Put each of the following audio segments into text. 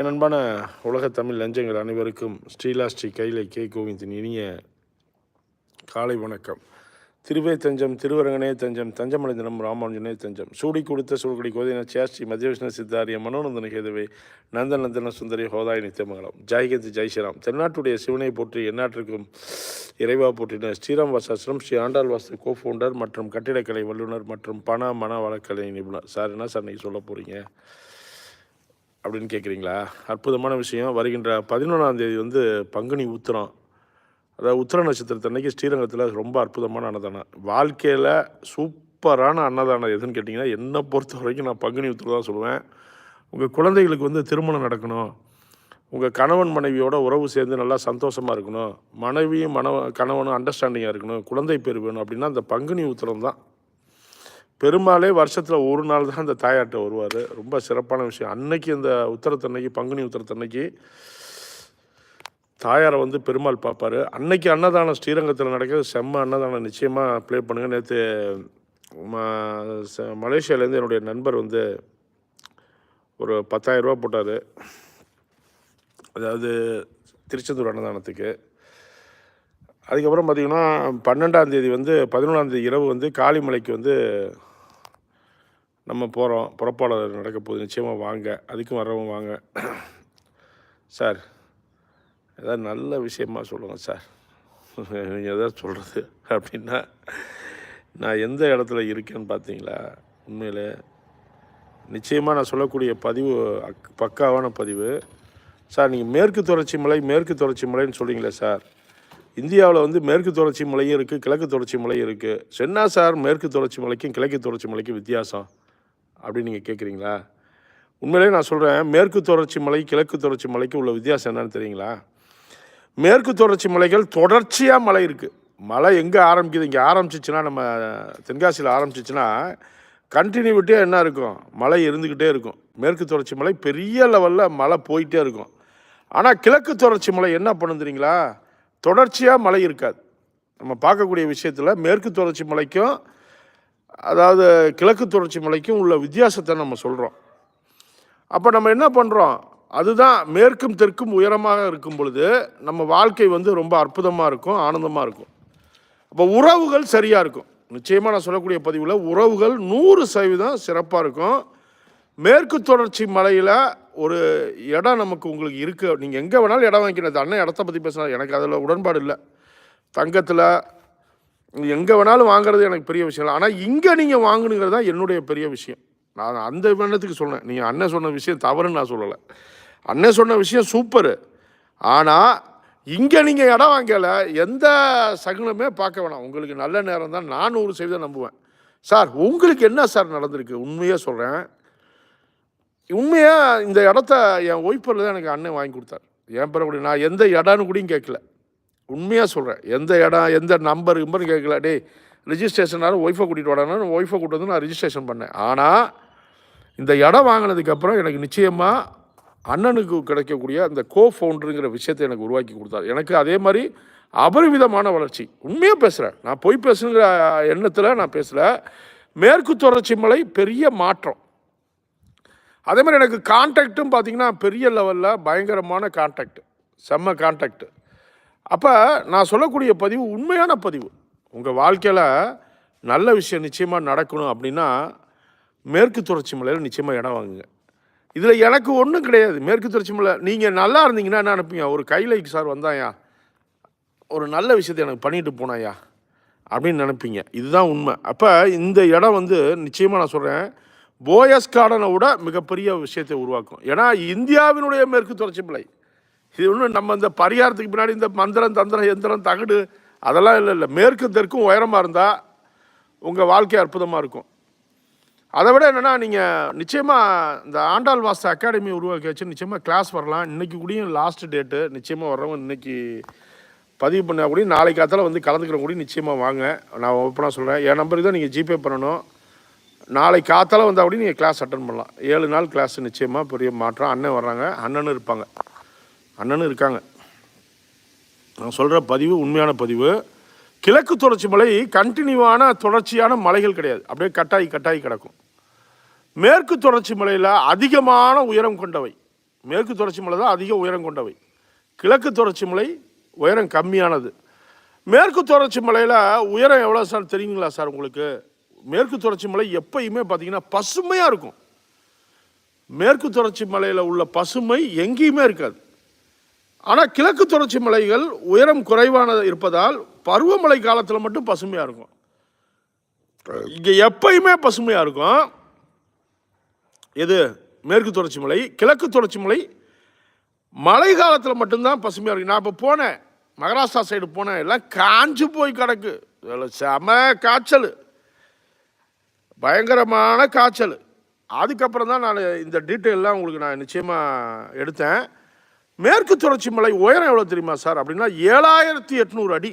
என் அன்பான உலக தமிழ் லஞ்சங்கள் அனைவருக்கும் ஸ்ரீலா ஸ்ரீ கைலை கே கோவிந்தின் இனிய காலை வணக்கம். திருவே தஞ்சம் திருவரங்கனே தஞ்சம் தஞ்சமடைந்தனம் ராமானுஜனே தஞ்சம். சூடி கொடுத்த சூழ்குடி கோதின சேஷ்டி மத்தியவிஷ்ண சித்தாரிய மனோநந்தன கேதுவே நந்த நந்தன சுந்தரி ஹோதாய் நித்தியமங்கலம் ஜெய்கந்த் ஜெய்ஸ்ரீராம் தென்னாட்டுடைய சிவனை போற்றி எந்நாட்டிற்கும் இறைவா போற்றின ஸ்ரீராம் வாசாசிரம் ஸ்ரீ ஆண்டாள் வாசு கோ ஃபவுண்டர் மற்றும் கட்டிடக்கலை வல்லுநர் மற்றும் பண மன வழக்கலை நிபுணர். சார் என்ன சார் நீங்கள் சொல்ல போகிறீங்க அப்படின்னு கேட்குறீங்களா? அற்புதமான விஷயம். வருகின்ற பதினொன்றாம் தேதி வந்து பங்குனி உத்திரம். அதாவது உத்திர நட்சத்திரத்தன்னைக்கு ஸ்ரீரங்கத்தில் ரொம்ப அற்புதமான அன்னதானம். வாழ்க்கையில் சூப்பரான அன்னதானம் எதுன்னு கேட்டிங்கன்னா என்னை பொறுத்த வரைக்கும் நான் பங்குனி உத்திரம் தான் சொல்லுவேன். உங்கள் குழந்தைகளுக்கு வந்து திருமணம் நடக்கணும். உங்கள் கணவன் மனைவியோட உறவு சேர்ந்து நல்லா சந்தோஷமாக இருக்கணும். மனைவியும் மனவ கணவனும் அண்டர்ஸ்டாண்டிங்காக இருக்கணும். குழந்தை பேர் வேணும் அப்படின்னா அந்த பங்குனி உத்திரம் தான். பெரும்பாலே வருஷத்தில் ஒரு நாள் தான் அந்த தாயாட்ட வருவார். ரொம்ப சிறப்பான விஷயம். அன்னைக்கு இந்த உத்தரத்தன்னைக்கு பங்குனி உத்தரத்தன்னைக்கு தாயாரை வந்து பெருமாள் பார்ப்பாரு. அன்னைக்கு அன்னதானம் ஸ்ரீரங்கத்தில் நடக்கிறது செம்ம அன்னதானம். நிச்சயமாக ப்ளே பண்ணுங்கள் நேற்று மலேசியாவிலேருந்து என்னுடைய நண்பர் வந்து ஒரு பத்தாயிரரூபா போட்டார். அதாவது திருச்செந்தூர் அன்னதானத்துக்கு. அதுக்கப்புறம் பார்த்திங்கன்னா பன்னெண்டாம் தேதி வந்து பதினொன்றாம் தேதி இரவு வந்து காளிமலைக்கு வந்து நம்ம போகிறோம் புறப்பாளர் நடக்க போகுது. நிச்சயமாக வாங்க. அதுக்கும் வரவும் வாங்க. சார் ஏதாவது நல்ல விஷயமா சொல்லுங்கள் சார். நீங்கள் எதாவது சொல்கிறது அப்படின்னா நான் எந்த இடத்துல இருக்கேன்னு பார்த்தீங்களா உண்மையில் நிச்சயமாக நான் சொல்லக்கூடிய பதிவு அக் பக்காவான பதிவு. சார் நீங்கள் மேற்கு தொடர்ச்சி மலை மேற்கு தொடர்ச்சி மலைன்னு சொல்கிறீங்களே சார். இந்தியாவில் வந்து மேற்கு தொடர்ச்சி மலையும் இருக்குது கிழக்கு தொடர்ச்சி மலையும் இருக்குது சென்னா சார் மேற்கு தொடர்ச்சி மலைக்கும் கிழக்கு தொடர்ச்சி மலைக்கும் வித்தியாசம். அப்படின்னு நீங்கள் கேட்குறீங்களா உண்மையிலேயே நான் சொல்கிறேன் மேற்கு தொடர்ச்சி மலை கிழக்கு தொடர்ச்சி மலைக்கு உள்ள வித்தியாசம் என்னன்னு தெரியுங்களா? மேற்கு தொடர்ச்சி மலைகள் தொடர்ச்சியாக மலை இருக்குது மலை எங்கே ஆரம்பிக்குது? இங்கே ஆரம்பிச்சிச்சுன்னா நம்ம தென்காசியில் ஆரம்பிச்சிச்சுன்னா கண்டினியூட்டியாக என்ன இருக்கும்? மலை இருந்துக்கிட்டே இருக்கும். மேற்கு தொடர்ச்சி மலை பெரிய லெவலில் மழை போயிட்டே இருக்கும். ஆனால் கிழக்கு தொடர்ச்சி மலை என்ன பண்ணும் தெரியுங்களா? தொடர்ச்சியாக மழை இருக்காது. நம்ம பார்க்கக்கூடிய விஷயத்தில் மேற்கு தொடர்ச்சி மலைக்கும் அதாவது கிழக்கு தொடர்ச்சி மலைக்கும் உள்ள வித்தியாசத்தை நம்ம சொல்கிறோம் அப்போ நம்ம என்ன பண்ணுறோம் அதுதான் மேற்கும் தெற்கும் உயரமாக இருக்கும் பொழுது நம்ம வாழ்க்கை வந்து ரொம்ப அற்புதமாக இருக்கும் ஆனந்தமாக இருக்கும். அப்போ உறவுகள் சரியாக இருக்கும். நிச்சயமாக நான் சொல்லக்கூடிய பதிவில் உறவுகள் நூறு சதவீதம் சிறப்பாக இருக்கும். மேற்கு தொடர்ச்சி மலையில் ஒரு இடம் நமக்கு உங்களுக்கு இருக்குது நீங்கள் எங்கே வேணாலும் இடம் வாங்கிக்கிறது அண்ணன் இடத்த பற்றி பேசினா எனக்கு அதில் உடன்பாடு இல்லை. தங்கத்தில் எங்கே வேணாலும் வாங்குறது எனக்கு பெரிய விஷயம் இல்லை. ஆனால் இங்கே நீங்கள் வாங்கணுங்கிறது தான் என்னுடைய பெரிய விஷயம். நான் அந்த எண்ணத்துக்கு சொன்னேன் நீங்கள் அண்ணன் சொன்ன விஷயம் தவறுன்னு நான் சொல்லலை. அண்ணன் சொன்ன விஷயம் சூப்பரு. ஆனால் இங்கே நீங்கள் இடம் வாங்கல. எந்த சகுனமே பார்க்க வேணாம். உங்களுக்கு நல்ல நேரம் தான் நான் நூறு சதவீதம் நம்புவேன். சார் உங்களுக்கு என்ன சார் நடந்திருக்கு? உண்மையாக சொல்கிறேன் உண்மையாக இந்த இடத்த என் ஒய்ஃபரில் தான் எனக்கு அண்ணன் வாங்கி கொடுத்தார். என் பிறகு நான் எந்த இடம்னு கூடயும் கேட்கல. உண்மையாக சொல்கிறேன் எந்த இடம் எந்த நம்பர் கிம்பர் கேட்கல டேய் ரிஜிஸ்ட்ரேஷனாலும் ஒய்ஃபை கூட்டிகிட்டு வாடானு ஒய்ஃபை கூட்டு வந்து நான் ரிஜிஸ்ட்ரேஷன் பண்ணேன். ஆனால் இந்த இடம் வாங்கினதுக்கப்புறம் எனக்கு நிச்சயமாக அண்ணனுக்கு கிடைக்கக்கூடிய அந்த கோ ஃபவுண்டருங்கிற விஷயத்தை எனக்கு உருவாக்கி கொடுத்தார். எனக்கு அதே மாதிரி அபரிவிதமான வளர்ச்சி. உண்மையாக பேசுகிறேன் நான் பொய் பேசுங்கிற எண்ணத்தில் நான் பேசல. மேற்கு தொடர்ச்சி மலை பெரிய மாற்றம். அதே மாதிரி எனக்கு கான்டாக்டும் பார்த்தீங்கன்னா பெரிய லெவலில் பயங்கரமான கான்டாக்ட் செம்ம கான்டாக்ட் அப்போ நான் சொல்லக்கூடிய பதிவு உண்மையான பதிவு. உங்கள் வாழ்க்கையில் நல்ல விஷயம் நிச்சயமாக நடக்கணும் அப்படின்னா மேற்கு தொடர்ச்சி மலையில் நிச்சயமாக இடம் வாங்குங்க. இதில் எனக்கு ஒன்றும் கிடையாது. மேற்கு தொடர்ச்சி மலை நீங்கள் நல்லா இருந்தீங்கன்னா என்ன நினைப்பீங்க? ஒரு கைலைக்கு சார் வந்தாயா? ஒரு நல்ல விஷயத்தை எனக்கு பண்ணிட்டு போனாயா? அப்படின்னு நினைப்பீங்க. இதுதான் உண்மை. அப்போ இந்த இடம் வந்து நிச்சயமாக நான் சொல்கிறேன் போயஸ் கார்டனை விட மிகப்பெரிய விஷயத்தை உருவாக்கும். ஏன்னா இந்தியாவினுடைய மேற்கு தொடர்ச்சி மலை இது ஒன்றும் நம்ம இந்த பரிகாரத்துக்கு பின்னாடி இந்த மந்திரம் தந்திரம் எந்திரம் தகடு அதெல்லாம் இல்லை இல்லை. மேற்கு தெற்கும் உயரமாக இருந்தால் உங்கள் வாழ்க்கை அற்புதமாக இருக்கும். அதை விட என்னென்னா நீங்கள் நிச்சயமாக இந்த ஆண்டாள் வாஸ்து அகாடமி உருவாக்கி வச்சு நிச்சயமாக கிளாஸ் வரலாம். இன்றைக்கி கூடயும் லாஸ்ட் டேட்டு நிச்சயமாக வர்றவங்க இன்னைக்கு பதிவு பண்ணால் கூட நாளைக்கு காத்தால வந்து கலந்துக்கிற கூட நிச்சயமாக வாங்க. நான் ஓப்பனாக சொல்கிறேன் என் நம்பருக்கு தான் நீங்கள் ஜிபே பண்ணணும். நாளை காத்தால வந்தால் கூட நீங்கள் கிளாஸ் அட்டன் பண்ணலாம். ஏழு நாள் கிளாஸ் நிச்சயமாக பெரிய மாற்றம். அண்ணன் வர்றாங்க. அண்ணனும் இருப்பாங்க. அண்ணனும் இருக்காங்க. நான் சொல்கிற பதிவு உண்மையான பதிவு. கிழக்கு தொடர்ச்சி மலை கண்டினியூவான தொடர்ச்சியான மலைகள் கிடையாது. அப்படியே கட்டாயி கட்டாயி கிடக்கும். மேற்கு தொடர்ச்சி மலையில் அதிகமான உயரம் கொண்டவை. மேற்கு தொடர்ச்சி மலை தான் அதிக உயரம் கொண்டவை. கிழக்கு தொடர்ச்சி மலை உயரம் கம்மியானது. மேற்கு தொடர்ச்சி மலையில் உயரம் எவ்வளோ சார்? தெரியுங்களா சார் உங்களுக்கு? மேற்கு தொடர்ச்சி மலை எப்பயுமே பார்த்தீங்கன்னா பசுமையாக இருக்கும். மேற்கு தொடர்ச்சி மலையில் உள்ள பசுமை எங்கேயுமே இருக்காது. ஆனால் கிழக்கு தொடர்ச்சி மலைகள் உயரம் குறைவான இருப்பதால் பருவமழை காலத்தில் மட்டும் பசுமையாக இருக்கும். இங்கே எப்பயுமே பசுமையாக இருக்கும். எது? மேற்கு தொடர்ச்சி மலை கிழக்கு தொடர்ச்சி மலை மழை காலத்தில் மட்டும்தான் பசுமையாக இருக்கும். நான் இப்போ போனேன். மகாராஷ்டிரா சைடு போனேன். எல்லாம் காஞ்சு போய் கிடக்கு. செம காய்ச்சல். பயங்கரமான காய்ச்சல். அதுக்கப்புறம் தான் நான் இந்த டீட்டெயிலெலாம் உங்களுக்கு நான் நிச்சயமாக எடுத்தேன். மேற்கு தொடர்ச்சி மலை உயரம் எவ்வளோ தெரியுமா சார்? அப்படின்னா ஏழாயிரத்தி எட்நூறு அடி.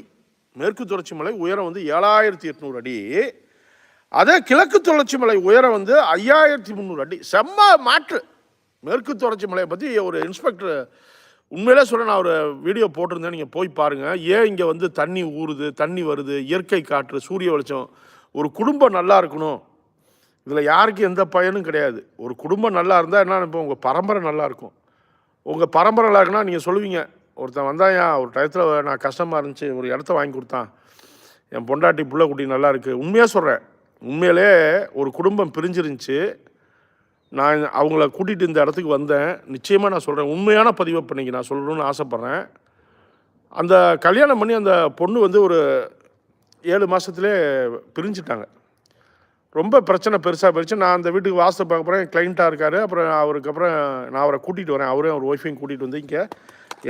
மேற்கு தொடர்ச்சி மலை உயரம் வந்து ஏழாயிரத்தி எட்நூறு அடி. அதே கிழக்கு தொடர்ச்சி மலை உயரம் வந்து ஐயாயிரத்தி முந்நூறு அடி. செம்ம மாற்று. மேற்கு தொடர்ச்சி மலையை பற்றி ஒரு இன்ஸ்பெக்டர் உண்மையிலே சொல்ல நான் ஒரு வீடியோ போட்டிருந்தேன் நீங்கள் போய் பாருங்கள் ஏன் இங்கே வந்து தண்ணி ஊறுது தண்ணி வருது இயற்கை காற்று சூரிய வெளிச்சம்? ஒரு குடும்பம் நல்லா இருக்கணும். இதில் யாருக்கும் எந்த பயனும் கிடையாது. ஒரு குடும்பம் நல்லா இருந்தால் என்ன இப்போ உங்கள் பரம்பரை நல்லா இருக்கும். உங்கள் பரம்பரை இருக்குன்னா நீங்கள் சொல்லுவீங்க ஒருத்தன் வந்தாயா ஒரு டயத்தில் நான் கஷ்டமாக இருந்துச்சு ஒரு இடத்த வாங்கி கொடுத்தான். என் பொண்டாட்டி பிள்ளை குட்டி நல்லா இருக்குது உண்மையாக சொல்கிறேன் உண்மையிலே ஒரு குடும்பம் பிரிஞ்சிருந்துச்சு. நான் அவங்கள கூட்டிகிட்டு இந்த இடத்துக்கு வந்தேன். நிச்சயமாக நான் சொல்கிறேன் உண்மையான பதிவை பண்ணிக்கு நான் சொல்லணும்னு ஆசைப்பட்றேன். அந்த கல்யாணம் பண்ணி அந்த பொண்ணு வந்து ஒரு ஏழு மாதத்துலேயே பிரிஞ்சுட்டாங்க. ரொம்ப பிரச்சனை பெருசாக போயிடுச்சு. நான் அந்த வீட்டுக்கு வாசல் பார்க்க போகிறேன் கிளைண்ட்டாக இருக்கார். அப்புறம் அவருக்கு அப்புறம் நான் அவரை கூட்டிகிட்டு வரேன். அவரே அவர் ஒய்ஃபையும் கூட்டிகிட்டு வந்து இங்கே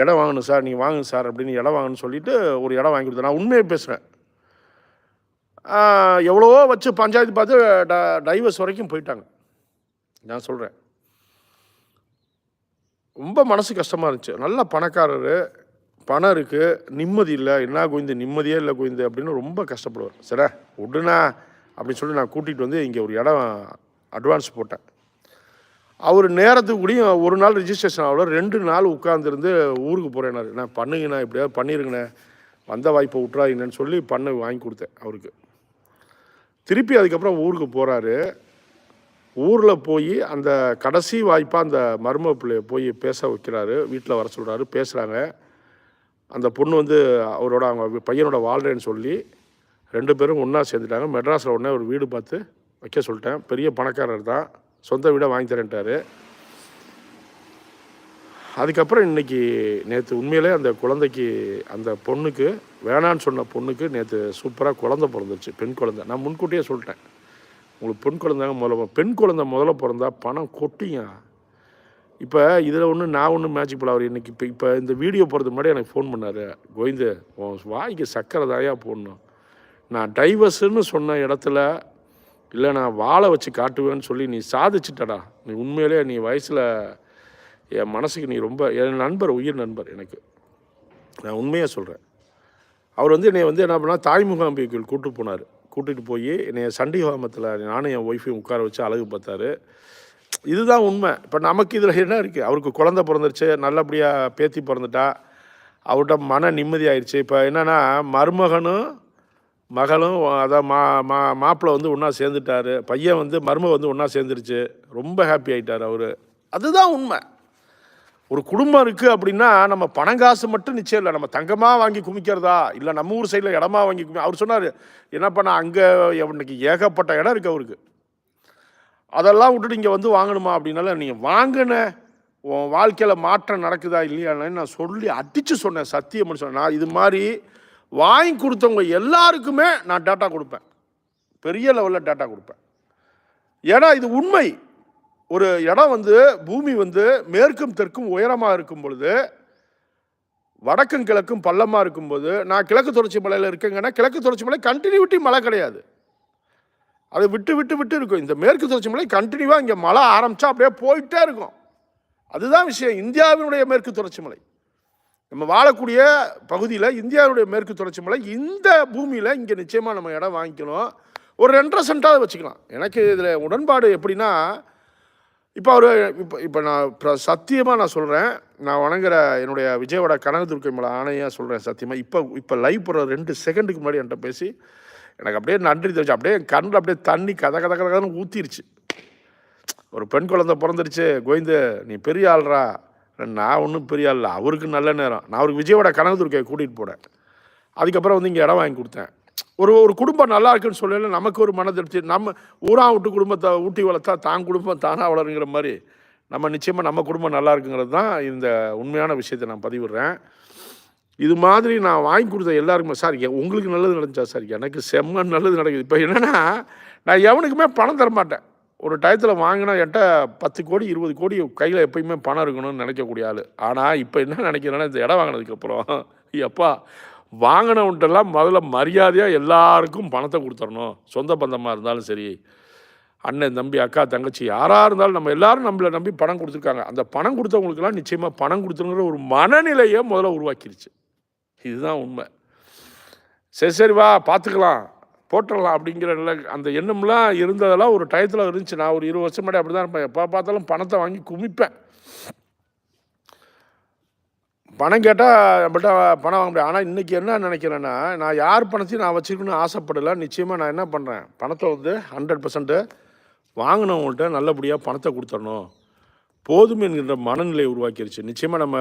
இடம் வாங்கணும் சார். நீங்கள் வாங்குங்க சார் அப்படின்னு இடம் வாங்கணும்னு சொல்லிட்டு ஒரு இடம் வாங்கி கொடுத்தேன். நான் உண்மையை பேசுகிறேன் எவ்வளவோ வச்சு பஞ்சாயத்து பார்த்து ட டைவர்ஸ் வரைக்கும் போயிட்டாங்க. நான் சொல்கிறேன் ரொம்ப மனசு கஷ்டமாக இருந்துச்சு. நல்ல பணக்காரர். பணம் இருக்குது நிம்மதி இல்லை. என்ன கோவிந்து? நிம்மதியே இல்லை கோவிந்து அப்படின்னு ரொம்ப கஷ்டப்படுவார். சரி விடுண்ணா அப்படின்னு சொல்லி நான் கூட்டிகிட்டு வந்து இங்கே ஒரு இடம் அட்வான்ஸ் போட்டேன். அவர் நேரத்துக்கு கூடயும் ஒரு நாள் ரிஜிஸ்ட்ரேஷன் ஆகல ரெண்டு நாள் உட்காந்துருந்து ஊருக்கு போகிறேன்னாரு நான். பண்ணுங்கண்ணா எப்படியாவது பண்ணிருங்கண்ணே. வந்த வாய்ப்பை விட்றாங்கன்னு சொல்லி பண்ண வாங்கி கொடுத்தேன் அவருக்கு. திருப்பி அதுக்கப்புறம் ஊருக்கு போகிறாரு ஊரில் போய் அந்த கடைசி வாய்ப்பாக அந்த மர்ம பிள்ளைய போய் பேச வைக்கிறாரு வீட்டில் வர சொல்கிறாரு பேசுகிறாங்க அந்த பொண்ணு வந்து அவரோட அவங்க பையனோட வாழ்றேன்னு சொல்லி ரெண்டு பேரும் ஒன்றா சேர்ந்துட்டாங்க. மெட்ராஸில் உடனே ஒரு வீடு பார்த்து வைக்க சொல்லிட்டேன். பெரிய பணக்காரர் தான். சொந்த வீடை வாங்கி தரேன்ட்டாரு. அதுக்கப்புறம் இன்னைக்கு நேற்று உண்மையிலே அந்த குழந்தைக்கு அந்த பொண்ணுக்கு வேணான்னு சொன்ன பொண்ணுக்கு நேற்று சூப்பராக குழந்தை பிறந்துருச்சு. பெண் குழந்தை. நான் முன்கூட்டியே சொல்லிட்டேன். உங்களுக்கு பெண் குழந்தைங்க முதல்ல பெண் குழந்தை முதல்ல பிறந்தா பணம் கொட்டிங்க. இப்போ இதில் ஒன்று நான் ஒன்றும் மேட்சிக் போல அவர் இன்னைக்கு இப்போ இப்போ இந்த வீடியோ போகிறதுக்கு முன்னாடி எனக்கு ஃபோன் பண்ணார். கோவிந்து உன் வாய்க்கு சக்கரை தாயா போடணும். நான் டைவர்ஸுன்னு சொன்ன இடத்துல இல்லை நான் வாழை வச்சு காட்டுவேன்னு சொல்லி நீ சாதிச்சிட்டடா. நீ உண்மையிலே நீ வயசில் என் மனசுக்கு நீ ரொம்ப என் நண்பர் உயிர் நண்பர் எனக்கு. நான் உண்மையாக சொல்கிறேன் அவர் வந்து என்னை வந்து என்ன பண்ணால் தாய்முகாம்பிகள் கூட்டு போனார். கூட்டிகிட்டு போய் என்னை சண்டி ஹோமத்தில் நானும் என் ஒய்ஃபையும் உட்கார வச்சு அழகு பார்த்தாரு. இதுதான் உண்மை. இப்போ நமக்கு இதில் என்ன இருக்குது அவருக்கு குழந்த பிறந்துருச்சு நல்லபடியாக பேத்தி பிறந்துட்டா. அவர்கிட்ட மன நிம்மதி ஆயிடுச்சு இப்போ என்னென்னா மருமகனும் மகளும் அதான் மா மா மாப்பிள்ளை வந்து ஒன்றா சேர்ந்துட்டாரு. பையன் வந்து மருமக வந்து ஒன்றா சேர்ந்துருச்சு. ரொம்ப ஹாப்பி ஆகிட்டார் அவர். அதுதான் உண்மை. ஒரு குடும்பம் இருக்குது அப்படின்னா நம்ம பணம் காசு மட்டும் நிச்சயம் இல்லை. நம்ம தங்கமாக வாங்கி குமிக்கிறதா? இல்லை நம்ம ஊர் சைடில் இடமா வாங்கி குமி அவர் சொன்னார் என்ன பண்ண அங்கே இன்னைக்கு ஏகப்பட்ட இடம் இருக்குது அவருக்கு. அதெல்லாம் விட்டுட்டு இங்கே வந்து வாங்கணுமா? அப்படின்னால நீங்கள் வாங்கின உன் வாழ்க்கையில் மாற்றம் நடக்குதா இல்லையான்னு நான் சொல்லி அடித்து சொன்னேன். சத்தியம்னு சொன்னேன். நான் இது மாதிரி வாங்கி கொடுத்தவங்க எல்லாருக்குமே நான் டேட்டா கொடுப்பேன். பெரிய லெவலில் டேட்டா கொடுப்பேன். ஏன்னா இது உண்மை. ஒரு இடம் வந்து பூமி வந்து மேற்கும் தெற்கும் உயரமாக இருக்கும் பொழுது வடக்கும் கிழக்கும் பள்ளமாக இருக்கும்போது நான் கிழக்கு தொடர்ச்சி மலையில் இருக்கேங்கன்னா கிழக்கு தொடர்ச்சி மலை கண்டினியூட்டி மழை கிடையாது. அது விட்டு விட்டு விட்டு இருக்கும். இந்த மேற்கு தொடர்ச்சி மலை கண்டினியூவாக இங்கே மழை ஆரம்பித்தா அப்படியே போயிட்டே இருக்கும். அதுதான் விஷயம். இந்தியாவினுடைய மேற்கு தொடர்ச்சி மலை. நம்ம வாழக்கூடிய பகுதியில் இந்தியாவுடைய மேற்கு தொடர்ச்சி மலை இந்த பூமியில் இங்கே நிச்சயமாக நம்ம இடம் வாங்கிக்கணும். ஒரு ரெண்டரை சென்ட்டாவது வச்சுக்கலாம். எனக்கு இதில் உடன்பாடு எப்படின்னா இப்போ அவர் இப்போ இப்போ நான் சத்தியமாக நான் சொல்கிறேன் நான் வணங்குற என்னுடைய விஜயோட கனக துர்க்கை மலை ஆணையாக சொல்கிறேன் சத்தியமாக இப்போ இப்போ லைவ் போகிற ரெண்டு செகண்டுக்கு முன்னாடி என்கிட்ட பேசி எனக்கு அப்படியே நன்றி தெரிஞ்சு அப்படியே என் கண்ணில் அப்படியே தண்ணி கதை கதை கதன்னு ஊற்றிருச்சு ஒரு பெண் குழந்தை பிறந்துருச்சு. கோவிந்து நீ பெரிய ஆள்றா. நான் ஒன்றும் பெரிய இல்லை அவருக்கு நல்ல நேரம். நான் அவருக்கு விஜயோட கனகதுர்க்கையை கூட்டிகிட்டு போனேன் அதுக்கப்புறம் வந்து இங்கே இடம் வாங்கி கொடுத்தேன். ஒரு ஒரு குடும்பம் நல்லா இருக்குன்னு சொல்லல நமக்கு ஒரு மனதிருப்தி. நம்ம ஊரா விட்டு குடும்பத்தை ஊட்டி வளர்த்தா தான் குடும்பம் தானாக வளருங்கிற மாதிரி நம்ம நிச்சயமாக நம்ம குடும்பம் நல்லா இருக்குங்கிறது தான் இந்த உண்மையான விஷயத்தை நான் பதிவிடுறேன். இது மாதிரி நான் வாங்கி கொடுத்த எல்லாருக்குமே சார் உங்களுக்கு நல்லது நடந்துச்சா சார்? எனக்கு செம்ம நல்லது நடக்குது. இப்போ என்னென்னா நான் எவனுக்குமே பணம் தரமாட்டேன். ஒரு டயத்தில் வாங்கினா என்கிட்ட பத்து கோடி இருபது கோடி கையில் எப்பயுமே பணம் இருக்கணும்னு நினைக்கக்கூடிய ஆள். ஆனால் இப்போ என்ன நினைக்கிறேன்னா இந்த இடம் வாங்கினதுக்கப்புறம் எப்பா வாங்கினவன்ட்டெல்லாம் முதல்ல மரியாதையாக எல்லாருக்கும் பணத்தை கொடுத்துடணும் சொந்த பந்தமாக இருந்தாலும் சரி அண்ணன் தம்பி அக்கா தங்கச்சி யாராக இருந்தாலும் நம்ம எல்லாரும் நம்மளை நம்பி பணம் கொடுத்துருக்காங்க. அந்த பணம் கொடுத்தவங்களுக்கெல்லாம் நிச்சயமாக பணம் கொடுத்துருங்கிற ஒரு மனநிலையை முதல்ல உருவாக்கிருச்சு. இதுதான் உண்மை. சரி சரி வா பார்த்துக்கலாம் போட்டுடலாம் அப்படிங்கிற நிலை அந்த எண்ணம்லாம் இருந்ததெல்லாம் ஒரு டயத்தில் இருந்துச்சு. நான் ஒரு இருபது வருஷம் முன்னாடி அப்படி தான் இருப்பேன். எப்போ பார்த்தாலும் பணத்தை வாங்கி குமிப்பேன். பணம் கேட்டால் நம்மள்ட்ட பணம் வாங்க முடியாது. ஆனால் இன்றைக்கி என்ன நினைக்கிறேன்னா நான் யார் பணத்தையும் நான் வச்சுக்கணும்னு ஆசைப்படலை. நிச்சயமாக நான் என்ன பண்ணுறேன் பணத்தை வந்து ஹண்ட்ரட் பர்சன்ட்டு வாங்கினவங்கள்ட்ட நல்லபடியாக பணத்தை கொடுத்துடணும். போதும் என்கின்ற மனநிலை உருவாக்கிருச்சு. நிச்சயமாக நம்ம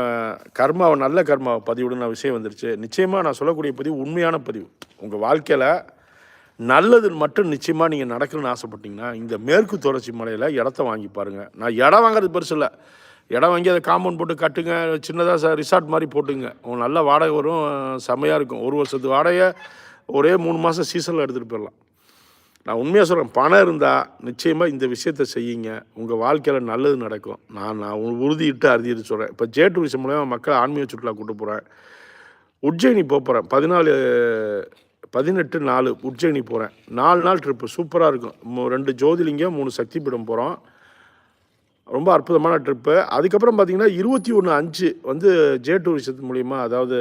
கர்மாவை நல்ல கர்மாவை பதிவிடுன விஷயம் வந்துருச்சு. நிச்சயமாக நான் சொல்லக்கூடிய பதிவு உண்மையான பதிவு. உங்கள் வாழ்க்கையில் நல்லது மட்டும் நிச்சயமாக நீங்கள் நடக்கணும்னு ஆசைப்பட்டீங்கன்னா இந்த மேற்கு தொடர்ச்சி மலையில் இடத்த வாங்கி பாருங்கள் நான் இடம் வாங்குறது பெருசு இல்லை. இடம் வாங்கி அதை காம்பவுண்ட் போட்டு கட்டுங்க சின்னதாக ச ரிசார்ட் மாதிரி போட்டுங்க. உங்களுக்கு நல்ல வாடகை வரும் செம்மையாக இருக்கும். ஒரு வருஷத்து வாடகை ஒரே மூணு மாதம் சீசனில் எடுத்துகிட்டு போயிடலாம். நான் உண்மையாக சொல்கிறேன் பணம் இருந்தால் நிச்சயமாக இந்த விஷயத்தை செய்யுங்க. உங்கள் வாழ்க்கையில் நல்லது நடக்கும். நான் நான் உறுதியிட்டு அறுதிட்டு சொல்கிறேன் இப்போ ஜே டூரிசம் மூலயமா மக்களை ஆன்மீக சுற்றுலா கூட்டு போகிறேன் உஜ்ஜயினி போகிறேன் பதினாலு பதினெட்டு நாலு உஜ்ஜயினி போகிறேன் நாலு நாள் ட்ரிப்பு சூப்பராக இருக்கும். ரெண்டு ஜோதிலிங்கம் மூணு சக்தி பீடம் போகிறோம் ரொம்ப அற்புதமான ட்ரிப்பு அதுக்கப்புறம் பார்த்திங்கன்னா இருபத்தி ஒன்று அஞ்சு வந்து ஜே டூரிசத்து மூலிமா அதாவது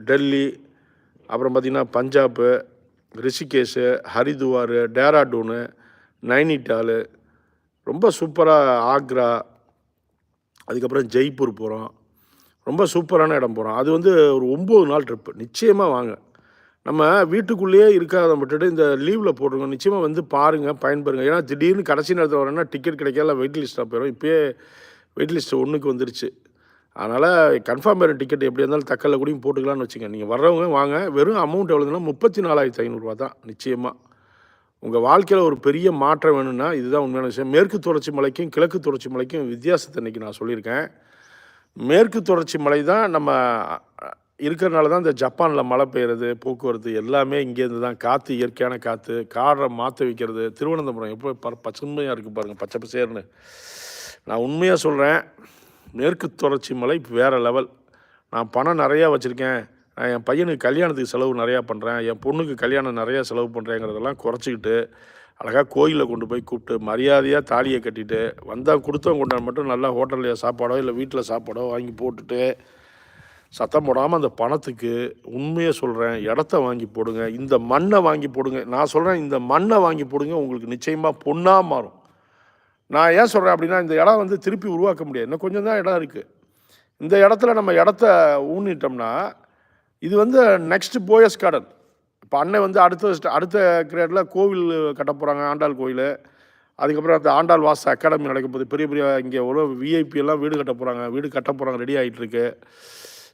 டெல்லி அப்புறம் பார்த்திங்கன்னா பஞ்சாப்பு ரிஷிகேஷு ஹரிதுவார் டேராடூனு நைனிட்டாலு ரொம்ப சூப்பராக ஆக்ரா அதுக்கப்புறம் ஜெய்ப்பூர் போகிறோம் ரொம்ப சூப்பரான இடம் போகிறோம் அது வந்து ஒரு ஒம்பது நாள் ட்ரிப்பு நிச்சயமாக வாங்க. நம்ம வீட்டுக்குள்ளேயே இருக்காத விட்டுட்டு இந்த லீவில் போட்டுருங்க. நிச்சயமாக வந்து பாருங்கள் பயன்பெறுங்க. ஏன்னா திடீர்னு கடைசி நேரத்தில் வரேன்னா டிக்கெட் கிடைக்கல வெயிட் லிஸ்ட்டாக போயிடும் இப்போயே வெயிட் லிஸ்ட்டு ஒன்றுக்கு வந்துருச்சு. அதனால் கன்ஃபார்ம் ஆகிற டிக்கெட் எப்படி இருந்தாலும் தக்கல்ல கூடயும் போட்டுக்கலாம்னு வச்சுங்க நீங்கள் வர்றவங்க வாங்க. வெறும் அமௌண்ட் எவ்வளோதுன்னா முப்பத்தி நாலாயிரத்தி ஐநூறுரூவா தான் நிச்சயமாக உங்கள் வாழ்க்கையில் ஒரு பெரிய மாற்றம் வேணும்னா இதுதான் உண்மையான விஷயம். மேற்கு தொடர்ச்சி மலைக்கும் கிழக்கு தொடர்ச்சி மலைக்கும் வித்தியாசத்தை இன்றைக்கி நான் சொல்லியிருக்கேன். மேற்கு தொடர்ச்சி மலை தான் நம்ம இருக்கிறனால தான் இந்த ஜப்பானில் மழை பெய்யுறது போக்குவரத்து எல்லாமே இங்கேருந்து தான் காற்று இயற்கையான காற்று காரை மாற்ற வைக்கிறது. திருவனந்தபுரம் எப்போ ப பசுமையாக இருக்குது பாருங்கள் பச்சை பசேர்னு. நான் உண்மையாக சொல்கிறேன் மேற்கு தொடர்ச்சி மலை வேறு லெவல். நான் பணம் நிறையா வச்சுருக்கேன். நான் என் பையனுக்கு கல்யாணத்துக்கு செலவு நிறையா பண்ணுறேன் என் பொண்ணுக்கு கல்யாணம் நிறையா செலவு பண்ணுறேங்கிறதெல்லாம் குறைச்சிக்கிட்டு அழகாக கோயிலில் கொண்டு போய் கூப்பிட்டு மரியாதையாக தாலியை கட்டிட்டு வந்தால் கொடுத்தவங்க கொண்டாந்து மட்டும் நல்லா ஹோட்டலில் சாப்பாடோ இல்லை வீட்டில் சாப்பாடோ வாங்கி போட்டுட்டு சத்தம் போடாமல் அந்த பணத்துக்கு உண்மையை சொல்கிறேன் இடத்த வாங்கி போடுங்க இந்த மண்ணை வாங்கி போடுங்க. நான் சொல்கிறேன் இந்த மண்ணை வாங்கி போடுங்க உங்களுக்கு நிச்சயமாக பொண்ணாக மாறும். நான் ஏன் சொல்கிறேன் அப்படின்னா இந்த இடம் வந்து திருப்பி உருவாக்க முடியாது. இன்னும் கொஞ்சம் தான் இடம் இருக்குது இந்த இடத்துல நம்ம இடத்த ஊனிட்டோம்னா இது வந்து நெக்ஸ்ட் போயஸ் கார்டன் இப்போ அன்னை வந்து அடுத்த அடுத்த கிரேடில் கோவில் கட்ட போகிறாங்க ஆண்டாள் கோயில். அதுக்கப்புறம் அந்த ஆண்டாள் வாச அகாடமி நடக்க போகுது. பெரிய பெரிய இங்கே ஒரு விஐபி எல்லாம் வீடு கட்ட போகிறாங்க வீடு கட்ட போகிறாங்க ரெடி ஆகிட்டுருக்கு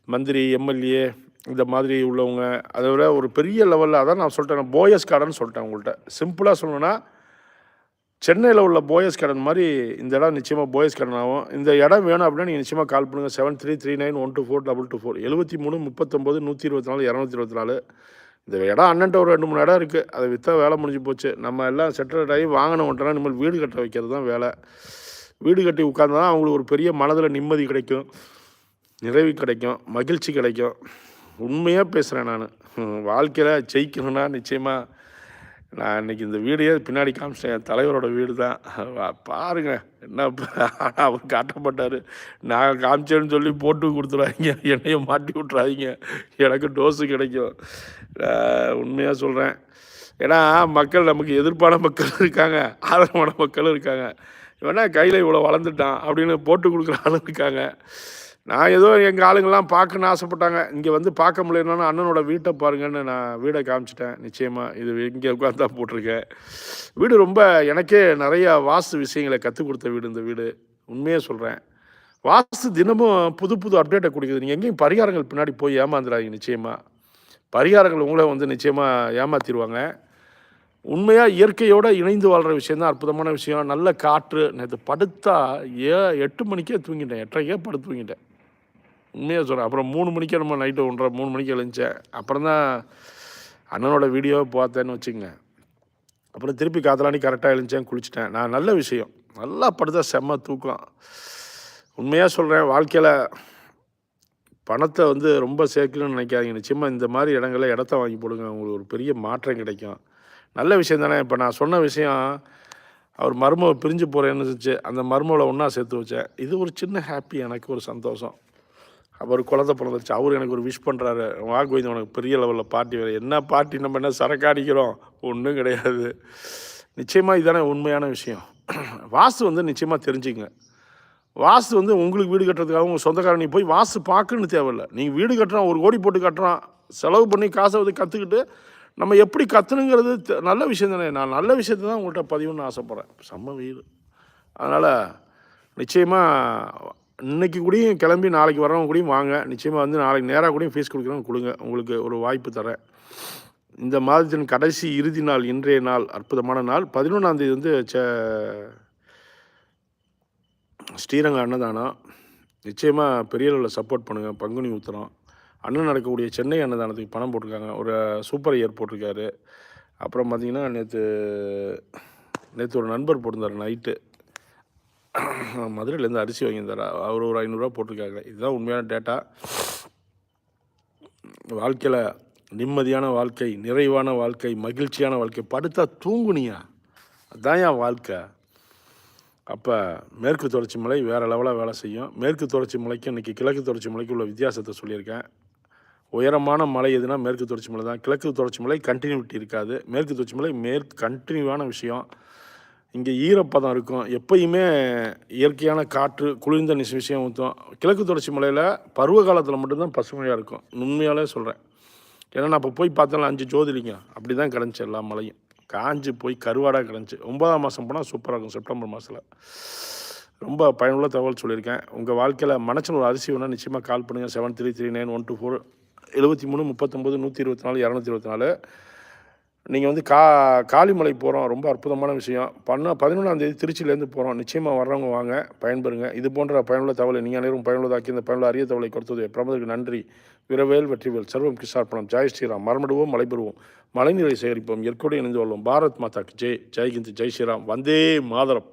மந்திரி எம்எல்ஏ இந்த மாதிரி உள்ளவங்க அதை விட ஒரு பெரிய லெவலில் அதான் நான் சொல்லிட்டேன். போயஸ் கார்டன் சொல்லிட்டேன் உங்கள்கிட்ட. சிம்பிளாக சொல்லணும்னா சென்னையில் உள்ள போயஸ் கார்டன் மாதிரி இந்த இடம் நிச்சயமாக போயஸ் கார்டன் ஆகும். இந்த இடம் வேணும் அப்படின்னா நீங்கள் நிச்சயமாக கால் பண்ணுங்கள் seven three three nine one two four double two four எழுபத்தி மூணு முப்பத்தொம்போது நூற்றி இருபத்தி நாலு இரநூத்தி இருபத்தி நாலு. இந்த இடம் அண்ணன்ட்ட ஒரு ரெண்டு மூணு இடம் இருக்குது அதை விற்றா வேலை முடிஞ்சு போச்சு. நம்ம எல்லாம் செட்டில் ஆகி வாங்கினவன்ட்டெல்லாம் இனிமேல் வீடு கட்ட வைக்கிறது தான் வேலை. வீடு கட்டி உட்காந்து தான் அவங்களுக்கு ஒரு பெரிய மனதில் நிம்மதி கிடைக்கும். நிறைவு கிடைக்கும் மகிழ்ச்சி கிடைக்கும். உண்மையாக பேசுகிறேன் நான். வாழ்க்கையில் ஜெயிக்கணும்னா நிச்சயமாக நான் இன்றைக்கி இந்த வீடியோ பின்னாடி காமிச்சிட்டேன். என் தலைவரோட வீடு தான் பாருங்கள் பாருங்க என்ன அவர் காட்டப்பட்டார் நான் காமிச்சேன்னு சொல்லி போட்டு கொடுத்துடாதீங்க என்னையும் மாட்டி விட்றாதீங்க எனக்கு டோஸு கிடைக்கும். உண்மையாக சொல்கிறேன் ஏன்னா மக்கள் நமக்கு எதிர்ப்பான மக்கள் இருக்காங்க. ஆதரவான மக்களும் இருக்காங்க. வேணா கையில் இவ்வளோ வளர்ந்துட்டான் அப்படின்னு போட்டு கொடுக்குற ஆளும் இருக்காங்க. நான் ஏதோ எங்கள் ஆளுங்கள்லாம் பார்க்கணுன்னு ஆசைப்பட்டாங்க. இங்கே வந்து பார்க்க முடியலன்னா அண்ணனோட வீட்டை பாருங்கன்னு நான் வீடை காமிச்சிட்டேன். நிச்சயமாக இது இங்கே உட்காந்து தான் போட்டிருக்கேன். வீடு ரொம்ப எனக்கே நிறைய வாஸ்து விஷயங்களை கற்றுக் கொடுத்த வீடு இந்த வீடு. உண்மையே சொல்கிறேன் வாஸ்து தினமும் புது புது அப்டேட்டை கொடுக்குது. நீங்கள் எங்கேயும் பரிகாரங்கள் பின்னாடி போய் ஏமாந்துடாதீங்க நிச்சயமாக பரிகாரங்கள் உங்களை வந்து நிச்சயமாக ஏமாத்திடுவாங்க உண்மையாக இயற்கையோடு இணைந்து வாழ்கிற விஷயம் தான் அற்புதமான விஷயம். நல்ல காற்று. நேற்று படுத்தா ஏ எட்டு மணிக்கே தூங்கிட்டேன். எட்டரைக்கே படுத்து தூங்கிட்டேன். உண்மையாக சொல்கிறேன் அப்புறம் மூணு மணிக்கே நம்ம நைட்டு ஒன்றரை மூணு மணிக்கு எழுந்தேன். அப்புறம் தான் அண்ணனோட வீடியோவை பார்த்தேன்னு வச்சுங்க அப்புறம் திருப்பி காத்தலாண்டி கரெக்டாக எழுந்தேன் குளிச்சிட்டேன். நான் நல்ல விஷயம். நல்லா படுத்தா செம்ம தூக்கம். உண்மையாக சொல்கிறேன் வாழ்க்கையில் பணத்தை வந்து ரொம்ப சேர்க்கணும்னு நினைக்காதீங்க. நிச்சயமாக இந்த மாதிரி இடங்கள இடத்த வாங்கி போடுங்க. உங்களுக்கு ஒரு பெரிய மாற்றம் கிடைக்கும். நல்ல விஷயம் தானே. இப்போ நான் சொன்ன விஷயம் அவர் மருமவை பிரிஞ்சு போகிறேன்னு இருந்துச்சு. அந்த மருமகளை ஒன்றா சேர்த்து வச்சேன். இது ஒரு சின்ன ஹாப்பி எனக்கு ஒரு சந்தோஷம். அவர் குழந்தை பிறந்துருச்சு அவர் எனக்கு ஒரு விஷ் பண்ணுறாரு வாக்கு கோவிந்த் உனக்கு பெரிய லெவலில் பார்ட்டி வேறு. என்ன பார்ட்டி நம்ம என்ன சரக்கு அடிக்கிறோம்? ஒன்றும் கிடையாது. நிச்சயமாக இதுதானே உண்மையான விஷயம். வாஸ்து வந்து நிச்சயமாக தெரிஞ்சுங்க வாஸ்து வந்து உங்களுக்கு வீடு கட்டுறதுக்காக உங்கள் சொந்தக்காரன் நீ போய் வாஸ்து பார்க்குன்னு தேவையில்லை. நீங்கள் வீடு கட்டுறோம் ஒரு கோடி போட்டு கட்டுறோம் செலவு பண்ணி காசை வந்து கற்றுக்கிட்டு நம்ம எப்படி கற்றுணுங்கிறது தெ- நல்ல விஷயம் தானே. நான் நல்ல விஷயத்தை தான் உங்கள்கிட்ட பதிவுன்னு ஆசைப்பட்றேன். செம்ம வீடு அதனால் நிச்சயமாக இன்னைக்கு கூடயும் கிளம்பி நாளைக்கு வரவங்க கூடயும் வாங்க. நிச்சயமாக வந்து நாளைக்கு நேராக கூடயும் ஃபீஸ் கொடுக்குறவங்க கொடுங்க. உங்களுக்கு ஒரு வாய்ப்பு தரேன். இந்த மாதத்தின் கடைசி இறுதி நாள் இன்றைய நாள் அற்புதமான நாள். பதினொன்றாந்தேதி வந்து ச ஸ்ரீரங்க அன்னதானம். நிச்சயமாக பெரிய அளவில் சப்போர்ட் பண்ணுங்கள் பங்குனி உத்தரம். அண்ணன் நடக்கக்கூடிய சென்னை அன்னதானத்துக்கு பணம் போட்டிருக்காங்க. ஒரு சூப்பர் இயர் போட்டிருக்காரு. அப்புறம் பார்த்திங்கன்னா நேற்று நேற்று ஒரு நண்பர் போட்டிருந்தார் நைட்டு. மதுரையிலேருந்து அரிசி வாங்கியிருந்தார்? அவர் ஒரு ஐநூறுரூவா போட்டிருக்காங்க இதுதான் உண்மையான டேட்டா வாழ்க்கையில் நிம்மதியான வாழ்க்கை நிறைவான வாழ்க்கை மகிழ்ச்சியான வாழ்க்கை. படுத்தா தூங்குனியா? அதான் என் வாழ்க்கை. அப்போ மேற்கு தொடர்ச்சி மலை வேறு லெவலாக வேலை செய்யும். மேற்கு தொடர்ச்சி மலைக்கு இன்றைக்கி கிழக்கு தொடர்ச்சி மலைக்கு உள்ள வித்தியாசத்தை சொல்லியிருக்கேன். உயரமான மலை எதுனா மேற்கு தொடர்ச்சி மலை தான். கிழக்கு தொடர்ச்சி மலை கண்டினியூட்டி இருக்காது. மேற்கு தொடர்ச்சி மலை மேற்கு கண்டினியூவான விஷயம். இங்கே ஈரப்பதம் இருக்கும். எப்பயுமே இயற்கையான காற்று குளிர்ந்த விஷயம் ஊற்றும் கிழக்கு தொடர்ச்சி மலையில் பருவ காலத்தில் மட்டும்தான் பசுமையாக இருக்கும். உண்மையாலே சொல்கிறேன் ஏன்னா நான் இப்போ போய் பார்த்தாலும் அஞ்சு ஜோதிலிங்கம். அப்படி தான் கிடந்துச்சு எல்லா மலையும். காஞ்சு போய் கருவாடாக கிடந்துச்சு. ஒன்பதாம் மாதம் போனால் சூப்பராக இருக்கும் செப்டம்பர் மாதத்தில் ரொம்ப பயனுள்ள தகவல் சொல்லியிருக்கேன். உங்கள் வாழ்க்கையில் மனசில் ஒரு அரிசி வேணால் நிச்சயமாக கால் பண்ணுங்கள் seven three three nine one two four எழுபத்தி மூணு முப்பத்தொம்போது நூற்றி இருபத்தி நாலு இரநூத்தி இருபத்தி நாலு. நீங்கள் வந்து கா காளிமலை போகிறோம் ரொம்ப அற்புதமான விஷயம். பண்ண பதினொன்றாந்தேதி திருச்சியிலேருந்து போகிறோம் நிச்சயமாக வர்றவங்க வாங்க பயன்பெறுங்க. இது போன்ற பயனுள்ள தகவலை நீங்கள் அனைவரும் பயனுள்ளதாக்கி இந்த பயனுள்ள அரிய தகவலை கொடுத்தது பிரமதற்கு நன்றி. விரவேல் வெற்றிவேல் சர்வம் கிருஷ்ணார்ப்பணம் ஜெய் ஸ்ரீராம். மரமிடுவோம் மலைபெறுவோம். மழைநீரை சேகரிப்போம். எற்கோடு இணைந்து கொள்வோம். பாரத் மாதாக்கு. ஜெய். ஜெய்கிந்த் ஜெய் ஸ்ரீராம். வந்தே மாதரம்.